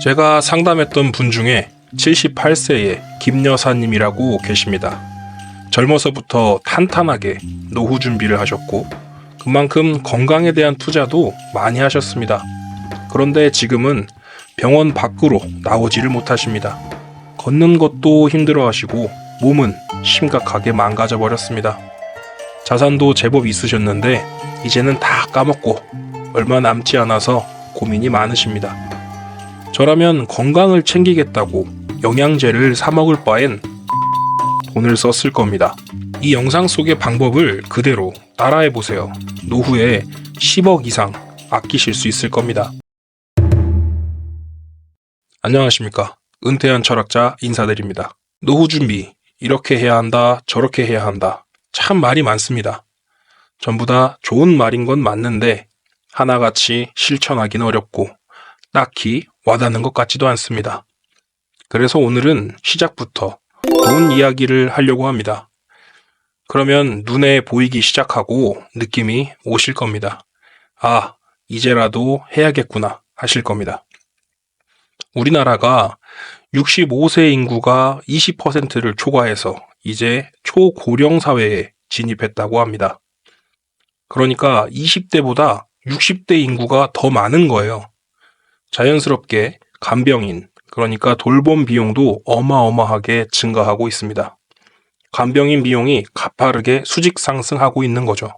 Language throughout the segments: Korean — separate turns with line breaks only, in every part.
제가 상담했던 분 중에 78세의 김 여사님이라고 계십니다. 젊어서부터 탄탄하게 노후 준비를 하셨고 그만큼 건강에 대한 투자도 많이 하셨습니다. 그런데 지금은 병원 밖으로 나오지를 못하십니다. 걷는 것도 힘들어 하시고 몸은 심각하게 망가져 버렸습니다. 자산도 제법 있으셨는데 이제는 다 까먹고 얼마 남지 않아서 고민이 많으십니다. 저라면 건강을 챙기겠다고 영양제를 사 먹을 바엔 돈을 썼을 겁니다. 이 영상 속의 방법을 그대로 따라해 보세요. 노후에 10억 이상 아끼실 수 있을 겁니다. 안녕하십니까. 은퇴한 철학자 인사드립니다. 노후 준비, 이렇게 해야 한다, 저렇게 해야 한다. 참 말이 많습니다. 전부 다 좋은 말인 건 맞는데, 하나같이 실천하기는 어렵고, 딱히 와닿는 것 같지도 않습니다. 그래서 오늘은 시작부터 돈 이야기를 하려고 합니다. 그러면 눈에 보이기 시작하고 느낌이 오실 겁니다. 아, 이제라도 해야겠구나 하실 겁니다. 우리나라가 65세 인구가 20%를 초과해서 이제 초고령 사회에 진입했다고 합니다. 그러니까 20대보다 60대 인구가 더 많은 거예요. 자연스럽게 간병인, 그러니까 돌봄 비용도 어마어마하게 증가하고 있습니다. 간병인 비용이 가파르게 수직 상승하고 있는 거죠.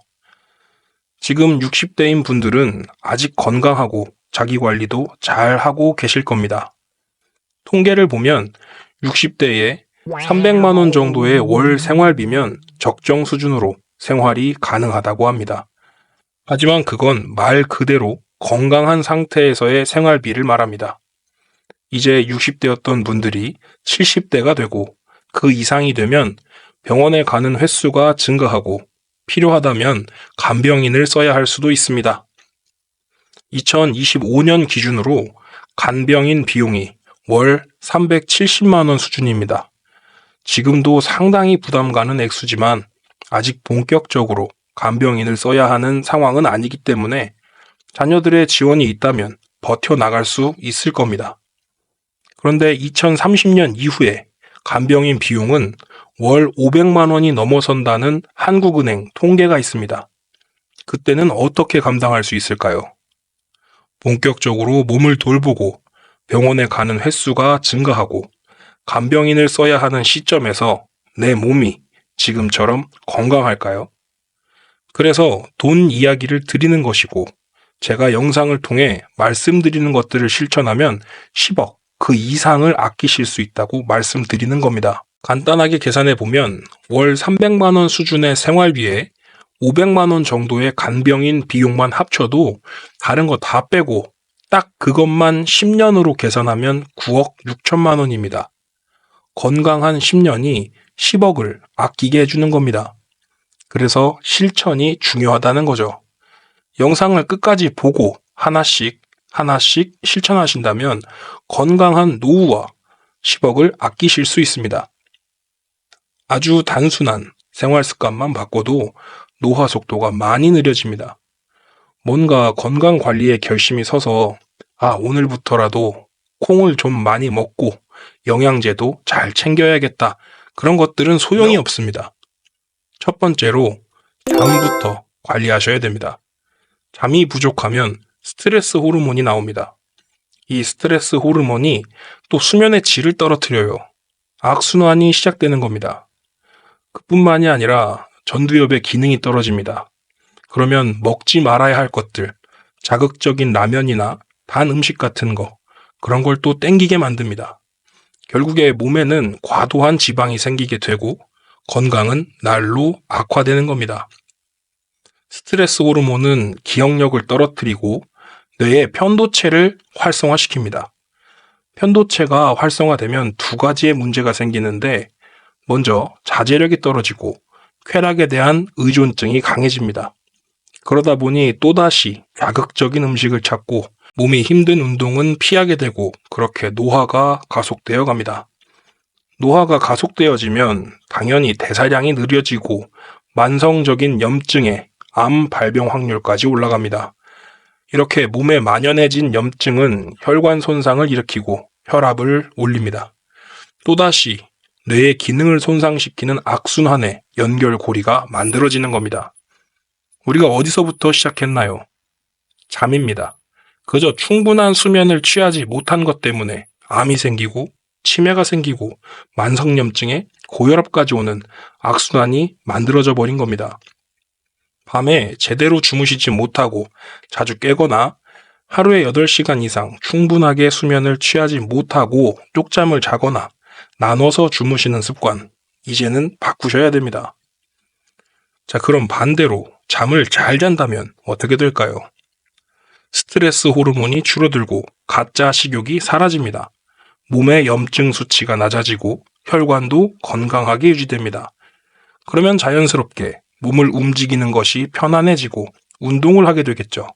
지금 60대인 분들은 아직 건강하고 자기 관리도 잘 하고 계실 겁니다. 통계를 보면 60대에 300만 원 정도의 월 생활비면 적정 수준으로 생활이 가능하다고 합니다. 하지만 그건 말 그대로 건강한 상태에서의 생활비를 말합니다. 이제 60대였던 분들이 70대가 되고 그 이상이 되면 병원에 가는 횟수가 증가하고 필요하다면 간병인을 써야 할 수도 있습니다. 2025년 기준으로 간병인 비용이 월 370만 원 수준입니다. 지금도 상당히 부담 가는 액수지만 아직 본격적으로 간병인을 써야 하는 상황은 아니기 때문에 자녀들의 지원이 있다면 버텨나갈 수 있을 겁니다. 그런데 2030년 이후에 간병인 비용은 월 500만 원이 넘어선다는 한국은행 통계가 있습니다. 그때는 어떻게 감당할 수 있을까요? 본격적으로 몸을 돌보고 병원에 가는 횟수가 증가하고 간병인을 써야 하는 시점에서 내 몸이 지금처럼 건강할까요? 그래서 돈 이야기를 드리는 것이고 제가 영상을 통해 말씀드리는 것들을 실천하면 10억 그 이상을 아끼실 수 있다고 말씀드리는 겁니다. 간단하게 계산해 보면 월 300만 원 수준의 생활비에 500만 원 정도의 간병인 비용만 합쳐도 다른 거 다 빼고 딱 그것만 10년으로 계산하면 9억 6천만 원입니다. 건강한 10년이 10억을 아끼게 해주는 겁니다. 그래서 실천이 중요하다는 거죠. 영상을 끝까지 보고 하나씩 하나씩 실천하신다면 건강한 노후와 10억을 아끼실 수 있습니다. 아주 단순한 생활 습관만 바꿔도 노화 속도가 많이 느려집니다. 뭔가 건강 관리에 결심이 서서 아, 오늘부터라도 콩을 좀 많이 먹고 영양제도 잘 챙겨야겠다. 그런 것들은 소용이 없습니다. 첫 번째로 잠부터 관리하셔야 됩니다. 잠이 부족하면 스트레스 호르몬이 나옵니다. 이 스트레스 호르몬이 또 수면의 질을 떨어뜨려요. 악순환이 시작되는 겁니다. 그뿐만이 아니라 전두엽의 기능이 떨어집니다. 그러면 먹지 말아야 할 것들, 자극적인 라면이나 단 음식 같은 거, 그런 걸 또 땡기게 만듭니다. 결국에 몸에는 과도한 지방이 생기게 되고 건강은 날로 악화되는 겁니다. 스트레스 호르몬은 기억력을 떨어뜨리고 뇌의 편도체를 활성화시킵니다. 편도체가 활성화되면 두 가지의 문제가 생기는데 먼저 자제력이 떨어지고 쾌락에 대한 의존증이 강해집니다. 그러다 보니 또다시 자극적인 음식을 찾고 몸이 힘든 운동은 피하게 되고 그렇게 노화가 가속되어 갑니다. 노화가 가속되어지면 당연히 대사량이 느려지고 만성적인 염증에 암 발병 확률까지 올라갑니다. 이렇게 몸에 만연해진 염증은 혈관 손상을 일으키고 혈압을 올립니다. 또다시 뇌의 기능을 손상시키는 악순환의 연결고리가 만들어지는 겁니다. 우리가 어디서부터 시작했나요? 잠입니다. 그저 충분한 수면을 취하지 못한 것 때문에 암이 생기고 치매가 생기고 만성염증에 고혈압까지 오는 악순환이 만들어져 버린 겁니다. 밤에 제대로 주무시지 못하고 자주 깨거나 하루에 8시간 이상 충분하게 수면을 취하지 못하고 쪽잠을 자거나 나눠서 주무시는 습관, 이제는 바꾸셔야 됩니다. 자, 그럼 반대로 잠을 잘 잔다면 어떻게 될까요? 스트레스 호르몬이 줄어들고 가짜 식욕이 사라집니다. 몸의 염증 수치가 낮아지고 혈관도 건강하게 유지됩니다. 그러면 자연스럽게 몸을 움직이는 것이 편안해지고 운동을 하게 되겠죠.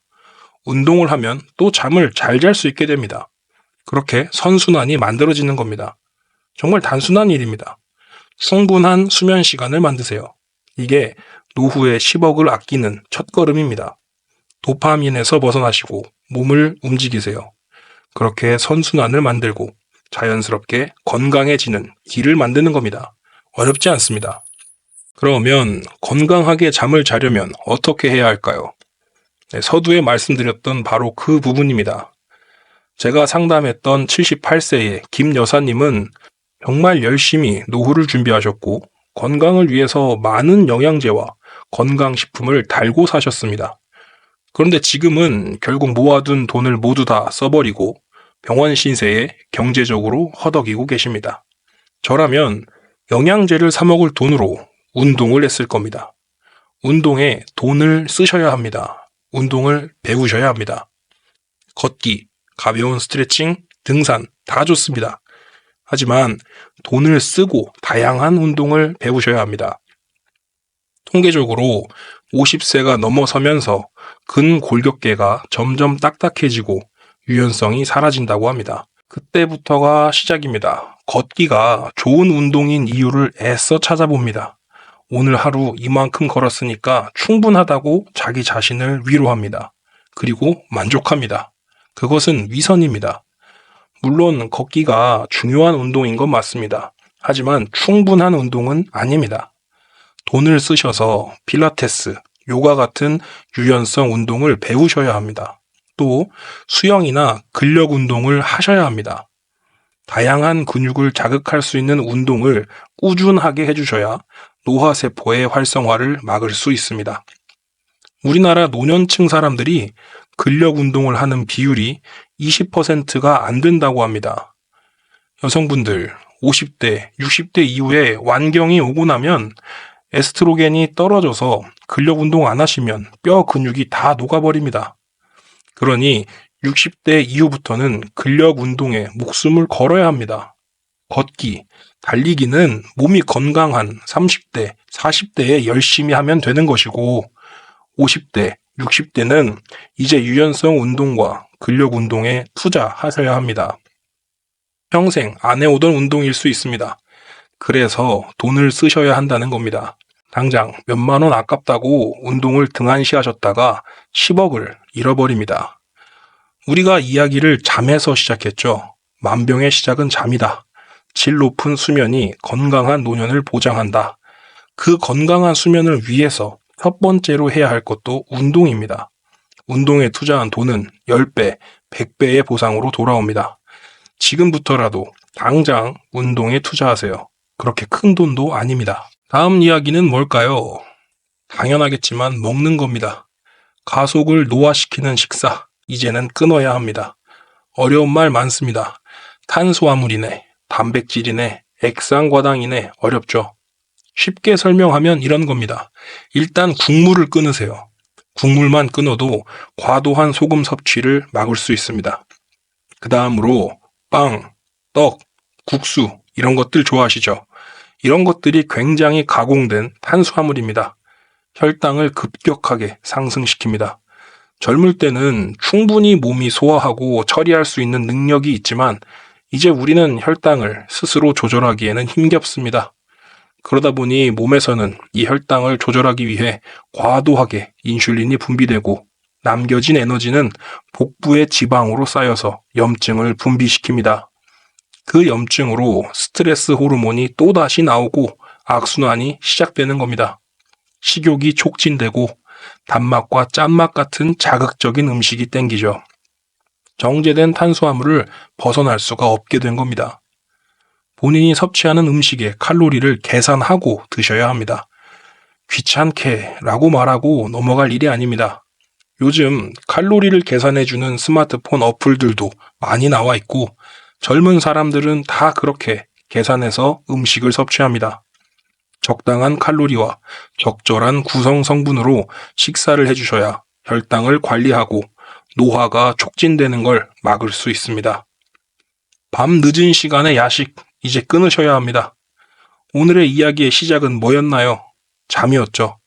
운동을 하면 또 잠을 잘 잘 수 있게 됩니다. 그렇게 선순환이 만들어지는 겁니다. 정말 단순한 일입니다. 충분한 수면 시간을 만드세요. 이게 노후에 10억을 아끼는 첫걸음입니다. 도파민에서 벗어나시고 몸을 움직이세요. 그렇게 선순환을 만들고 자연스럽게 건강해지는 길을 만드는 겁니다. 어렵지 않습니다. 그러면 건강하게 잠을 자려면 어떻게 해야 할까요? 네, 서두에 말씀드렸던 바로 그 부분입니다. 제가 상담했던 78세의 김 여사님은 정말 열심히 노후를 준비하셨고 건강을 위해서 많은 영양제와 건강식품을 달고 사셨습니다. 그런데 지금은 결국 모아둔 돈을 모두 다 써버리고 병원 신세에 경제적으로 허덕이고 계십니다. 저라면 영양제를 사먹을 돈으로 운동을 했을 겁니다. 운동에 돈을 쓰셔야 합니다. 운동을 배우셔야 합니다. 걷기, 가벼운 스트레칭, 등산 다 좋습니다. 하지만 돈을 쓰고 다양한 운동을 배우셔야 합니다. 통계적으로 50세가 넘어서면서 근골격계가 점점 딱딱해지고 유연성이 사라진다고 합니다. 그때부터가 시작입니다. 걷기가 좋은 운동인 이유를 애써 찾아봅니다. 오늘 하루 이만큼 걸었으니까 충분하다고 자기 자신을 위로합니다. 그리고 만족합니다. 그것은 위선입니다. 물론 걷기가 중요한 운동인 건 맞습니다. 하지만 충분한 운동은 아닙니다. 돈을 쓰셔서 필라테스, 요가 같은 유연성 운동을 배우셔야 합니다. 또 수영이나 근력 운동을 하셔야 합니다. 다양한 근육을 자극할 수 있는 운동을 꾸준하게 해주셔야 노화세포의 활성화를 막을 수 있습니다. 우리나라 노년층 사람들이 근력 운동을 하는 비율이 20%가 안 된다고 합니다. 여성분들 50대, 60대 이후에 완경이 오고 나면 에스트로겐이 떨어져서 근력 운동 안 하시면 뼈 근육이 다 녹아버립니다. 그러니 60대 이후부터는 근력 운동에 목숨을 걸어야 합니다. 걷기, 달리기는 몸이 건강한 30대, 40대에 열심히 하면 되는 것이고 50대, 60대는 이제 유연성 운동과 근력 운동에 투자하셔야 합니다. 평생 안 해오던 운동일 수 있습니다. 그래서 돈을 쓰셔야 한다는 겁니다. 당장 몇만 원 아깝다고 운동을 등한시하셨다가 10억을 잃어버립니다. 우리가 이야기를 잠에서 시작했죠. 만병의 시작은 잠이다. 질 높은 수면이 건강한 노년을 보장한다. 그 건강한 수면을 위해서 첫 번째로 해야 할 것도 운동입니다. 운동에 투자한 돈은 10배, 100배의 보상으로 돌아옵니다. 지금부터라도 당장 운동에 투자하세요. 그렇게 큰 돈도 아닙니다. 다음 이야기는 뭘까요? 당연하겠지만 먹는 겁니다. 가속을 노화시키는 식사, 이제는 끊어야 합니다. 어려운 말 많습니다. 탄수화물이네, 단백질이네, 액상과당이네, 어렵죠. 쉽게 설명하면 이런 겁니다. 일단 국물을 끊으세요. 국물만 끊어도 과도한 소금 섭취를 막을 수 있습니다. 그 다음으로 빵, 떡, 국수 이런 것들 좋아하시죠? 이런 것들이 굉장히 가공된 탄수화물입니다. 혈당을 급격하게 상승시킵니다. 젊을 때는 충분히 몸이 소화하고 처리할 수 있는 능력이 있지만 이제 우리는 혈당을 스스로 조절하기에는 힘겹습니다. 그러다 보니 몸에서는 이 혈당을 조절하기 위해 과도하게 인슐린이 분비되고 남겨진 에너지는 복부의 지방으로 쌓여서 염증을 분비시킵니다. 그 염증으로 스트레스 호르몬이 또다시 나오고 악순환이 시작되는 겁니다. 식욕이 촉진되고 단맛과 짠맛 같은 자극적인 음식이 땡기죠. 정제된 탄수화물을 벗어날 수가 없게 된 겁니다. 본인이 섭취하는 음식의 칼로리를 계산하고 드셔야 합니다. 귀찮게 라고 말하고 넘어갈 일이 아닙니다. 요즘 칼로리를 계산해주는 스마트폰 어플들도 많이 나와 있고 젊은 사람들은 다 그렇게 계산해서 음식을 섭취합니다. 적당한 칼로리와 적절한 구성 성분으로 식사를 해주셔야 혈당을 관리하고 노화가 촉진되는 걸 막을 수 있습니다. 밤 늦은 시간에 야식 이제 끊으셔야 합니다. 오늘의 이야기의 시작은 뭐였나요? 잠이었죠.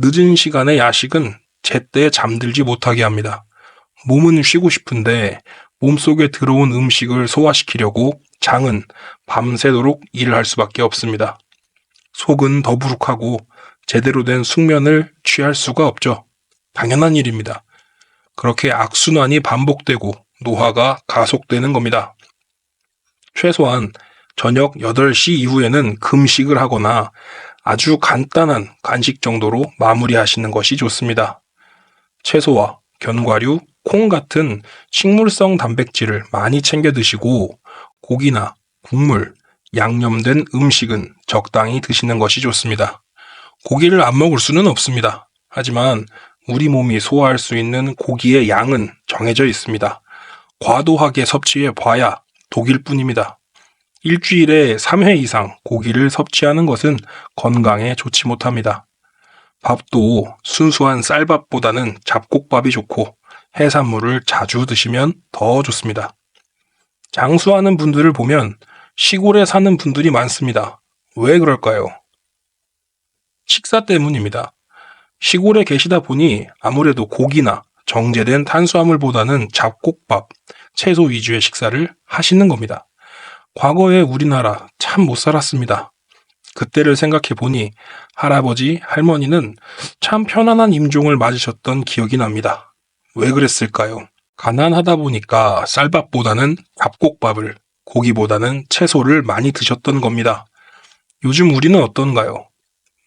늦은 시간에 야식은 제때 잠들지 못하게 합니다. 몸은 쉬고 싶은데 몸속에 들어온 음식을 소화시키려고 장은 밤새도록 일을 할 수밖에 없습니다. 속은 더부룩하고 제대로 된 숙면을 취할 수가 없죠. 당연한 일입니다. 그렇게 악순환이 반복되고 노화가 가속되는 겁니다. 최소한 저녁 8시 이후에는 금식을 하거나 아주 간단한 간식 정도로 마무리하시는 것이 좋습니다. 채소와 견과류, 콩 같은 식물성 단백질을 많이 챙겨 드시고 고기나 국물, 양념된 음식은 적당히 드시는 것이 좋습니다. 고기를 안 먹을 수는 없습니다. 하지만 우리 몸이 소화할 수 있는 고기의 양은 정해져 있습니다. 과도하게 섭취해 봐야 독일 뿐입니다. 일주일에 3회 이상 고기를 섭취하는 것은 건강에 좋지 못합니다. 밥도 순수한 쌀밥보다는 잡곡밥이 좋고 해산물을 자주 드시면 더 좋습니다. 장수하는 분들을 보면 시골에 사는 분들이 많습니다. 왜 그럴까요? 식사 때문입니다. 시골에 계시다 보니 아무래도 고기나 정제된 탄수화물보다는 잡곡밥, 채소 위주의 식사를 하시는 겁니다. 과거에 우리나라 참 못 살았습니다. 그때를 생각해 보니 할아버지, 할머니는 참 편안한 임종을 맞으셨던 기억이 납니다. 왜 그랬을까요? 가난하다 보니까 쌀밥보다는 잡곡밥을, 고기보다는 채소를 많이 드셨던 겁니다. 요즘 우리는 어떤가요?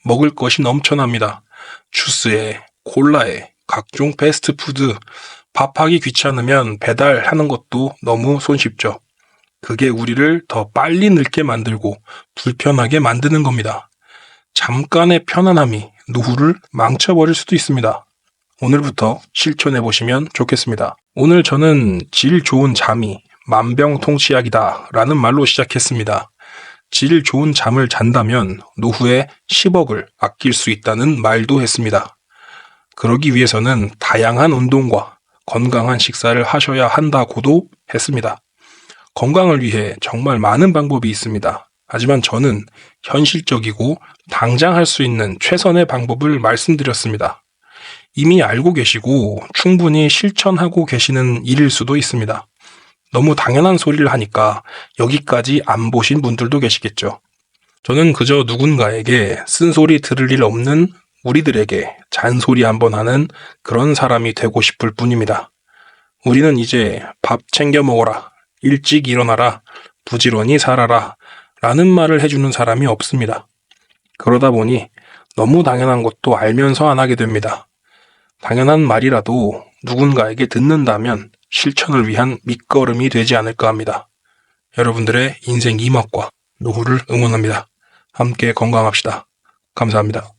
먹을 것이 넘쳐납니다. 주스에, 콜라에, 각종 패스트푸드, 밥하기 귀찮으면 배달하는 것도 너무 손쉽죠. 그게 우리를 더 빨리 늙게 만들고 불편하게 만드는 겁니다. 잠깐의 편안함이 노후를 망쳐버릴 수도 있습니다. 오늘부터 실천해 보시면 좋겠습니다. 오늘 저는 질 좋은 잠이 만병통치약이다 라는 말로 시작했습니다. 질 좋은 잠을 잔다면 노후에 10억을 아낄 수 있다는 말도 했습니다. 그러기 위해서는 다양한 운동과 건강한 식사를 하셔야 한다고도 했습니다. 건강을 위해 정말 많은 방법이 있습니다. 하지만 저는 현실적이고 당장 할 수 있는 최선의 방법을 말씀드렸습니다. 이미 알고 계시고 충분히 실천하고 계시는 일일 수도 있습니다. 너무 당연한 소리를 하니까 여기까지 안 보신 분들도 계시겠죠. 저는 그저 누군가에게 쓴소리 들을 일 없는 우리들에게 잔소리 한번 하는 그런 사람이 되고 싶을 뿐입니다. 우리는 이제 밥 챙겨 먹어라, 일찍 일어나라, 부지런히 살아라, 라는 말을 해주는 사람이 없습니다. 그러다 보니 너무 당연한 것도 알면서 안 하게 됩니다. 당연한 말이라도 누군가에게 듣는다면 실천을 위한 밑거름이 되지 않을까 합니다. 여러분들의 인생 이막과 노후를 응원합니다. 함께 건강합시다. 감사합니다.